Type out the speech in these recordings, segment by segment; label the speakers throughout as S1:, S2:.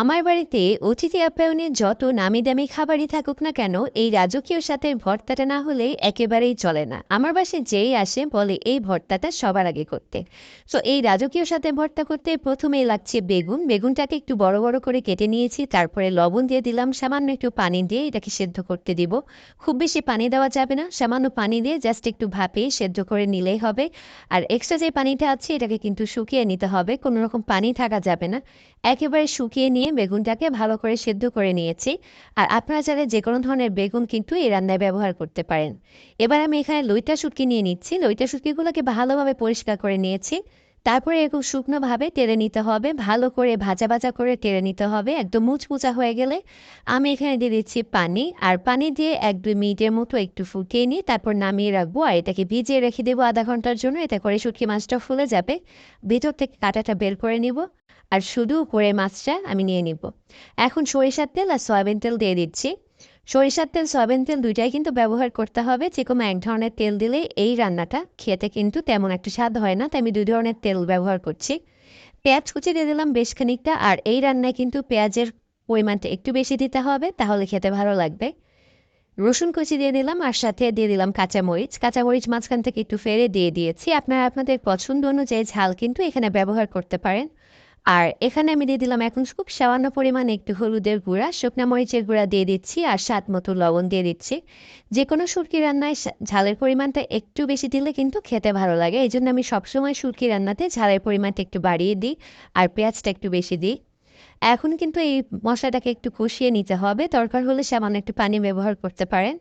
S1: আমার বাড়িতে অতিথি আপ্যায়নে যত নামি দামি খাবারই থাকুক না কেন, এই রাজকীয় সাথের ভর্তাটা না হলে একেবারেই চলে না। আমার বাসে যেই আসে বলে এই ভর্তাটা সবার আগে করতে। তো এই রাজকীয় সাথে ভর্তা করতে প্রথমেই লাগছে বেগুন। বেগুনটাকে একটু বড় বড় করে কেটে নিয়েছি, তারপরে লবণ দিয়ে দিলাম, সামান্য একটু পানি দিয়ে এটাকে সেদ্ধ করতে দিব। খুব বেশি পানি দেওয়া যাবে না, সামান্য পানি দিয়ে জাস্ট একটু ভাপিয়ে সেদ্ধ করে নিলেই হবে। আর এক্সট্রা যে পানিটা আছে, এটাকে কিন্তু শুকিয়ে নিতে হবে, কোনো রকম পানি থাকা যাবে না। একেবারে শুকিয়ে নিয়ে বেগুনটাকে ভালো করে সেদ্ধ করে নিয়েছি। আর আপনারা চাইলে যে কোনো ধরনের বেগুন কিন্তু এই রান্নায় ব্যবহার করতে পারেন। এবার আমি এখানে লইটা শুটকি নিয়ে নিচ্ছি। লইটা শুটকিগুলোকে ভালোভাবে পরিষ্কার করে নিয়েছি। তারপরে এরকম শুকনোভাবে টেরে নিতে হবে। ভালো করে ভাজা ভাজা করে টেরে নিতে হবে। একদম মুচমুচা হয়ে গেলে আমি এখানে দিয়ে দিচ্ছি পানি। আর পানি দিয়ে এক দুই মিনিটের মতো একটু ফুটিয়ে নিয়ে তারপর নামিয়ে রাখব। আর এটাকে ভিজিয়ে রেখে দেবো আধা ঘণ্টার জন্য। এতে করে শুটকি মাছটা ফুলে যাবে। ভিতর থেকে কাঁটাটা বের করে নিব। আর শুধু উপরে মাছটা আমি নিয়ে নিব। এখন সরিষার তেল আর সয়াবিন তেল দিয়ে দিচ্ছি। সরিষার তেল, সয়াবিন তেল দুইটাই কিন্তু ব্যবহার করতে হবে। যে কোনো এক ধরনের তেল দিলে এই রান্নাটা খেতে কিন্তু তেমন একটা স্বাদ হয় না, তাই আমি দুই ধরনের তেল ব্যবহার করছি। পেঁয়াজ কুচি দিয়ে দিলাম বেশ খানিকটা, আর এই রান্নায় কিন্তু পেঁয়াজের পরিমাণটা একটু বেশি দিতে হবে, তাহলে খেতে ভালো লাগবে। রসুন কুচি দিয়ে দিলাম, আর সাথে দিয়ে দিলাম কাঁচামরিচ। কাঁচামরিচ মাঝখান থেকে একটু ফেরে দিয়ে দিয়েছি। আপনারা আপনাদের পছন্দ অনুযায়ী ঝাল কিন্তু এখানে ব্যবহার করতে পারেন। আর এখানে আমি দিয়ে দিলাম এখন খুব সামান্য পরিমাণে একটু হলুদের গুঁড়া, শুকনা মরিচের গুঁড়া দিয়ে দিচ্ছি আর স্বাদ মতো লবণ দিয়ে দিচ্ছি। যে কোনো সুরকি রান্নায় ঝালের পরিমাণটা একটু বেশি দিলে কিন্তু খেতে ভালো লাগে। এই জন্য আমি সবসময় সুরকি রান্নাতে ঝালের পরিমাণটা একটু বাড়িয়ে দিই আর পেঁয়াজটা একটু বেশি দিই। এখন কিন্তু এই মশলাটাকে একটু কষিয়ে নিতে হবে। দরকার হলে সামান্য একটু পানি ব্যবহার করতে পারেন।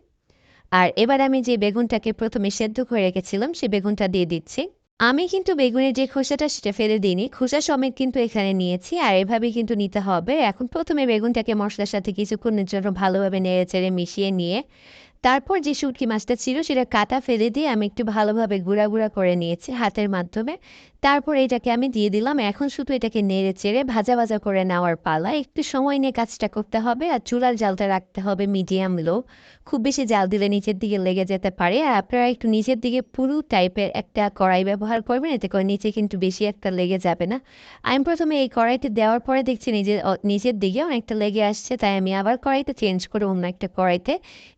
S1: আর এবার আমি যে বেগুনটাকে প্রথমে সেদ্ধ করে রেখেছিলাম সেই বেগুনটা দিয়ে দিচ্ছি। আমি কিন্তু বেগুনের যে খোসাটা সেটা ফেলে দিইনি। খোসা সমেত কিন্তু এখানে নিয়েছি আর এভাবে কিন্তু নিতে হবে। এখন প্রথমে বেগুনটাকে মশলার সাথে কিছুক্ষণের জন্য ভালোভাবে নেড়ে চেড়ে মিশিয়ে নিয়ে তারপর যে শুটকি মাছটা ছিল সেটা কাটা ফেলে দিয়ে আমি একটু ভালোভাবে গুঁড়া গুঁড়া করে নিয়েছি হাতের মাধ্যমে। তারপর এটাকে আমি দিয়ে দিলাম। এখন শুধু এটাকে নেড়ে চেড়ে ভাজা ভাজা করে নেওয়ার পালা। একটু সময় নিয়ে কাজটা করতে হবে আর চুলার জালটা রাখতে হবে মিডিয়াম লো। খুব বেশি জাল দিলে নিচের দিকে লেগে যেতে পারে। আর আপনারা একটু নিচের দিকে পুরো টাইপের একটা কড়াই ব্যবহার করবেন, এতে করে নিচে কিন্তু বেশি একটা লেগে যাবে না। আমি প্রথমে এই কড়াইতে দেওয়ার পরে দেখছি নিজের নিচের দিকে অনেকটা লেগে আসছে, তাই আমি আবার কড়াইতে চেঞ্জ করে অন্য একটা কড়াইতে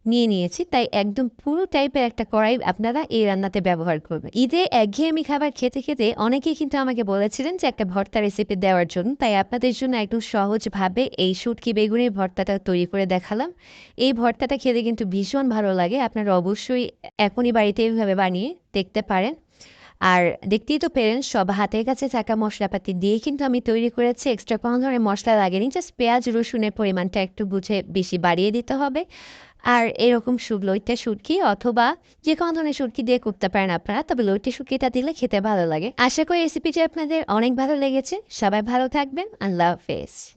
S1: নিয়ে নিয়েছি। তাই একদম পুরো টাইপের একটা কড়াই আপনারা এই রান্নাতে ব্যবহার করবেন। ঈদে একঘেয়েমি খাবার খেতে খেতে অনেকেই কিন্তু আমাকে বলেছিলেন যে একটা ভর্তা রেসিপি দেওয়ার জন্য, তাই আপনাদের জন্য একটু সহজভাবে এই শুটকি বেগুনের ভর্তাটা তৈরি করে দেখালাম। এই ভর্তাটা খেতে কিন্তু ভীষণ ভালো লাগে, আপনারা অবশ্যই এখনই বাড়িতে এইভাবে বানিয়ে দেখতে পারেন। আর দেখতেই তো পেরেন সব হাতের কাছে থাকা মশলাপাতি দিয়ে কিন্তু আমি তৈরি করেছি। এক্সট্রা কোনো ধরনের মশলা লাগেনি জাস্ট পেঁয়াজ, রসুনের পরিমাণটা একটু বুঝে বেশি বাড়িয়ে দিতে হবে। আর এরকম লইটে শুটকি অথবা যে কোনো ধরনের শুটকি দিয়ে করতে পারেন আপনারা, তবে লইটে শুটকিটা দিলে খেতে ভালো লাগে। আশা করি রেসিপিটি আপনাদের অনেক ভালো লেগেছে। সবাই ভালো থাকবেন। আল্লাহ হাফেজ।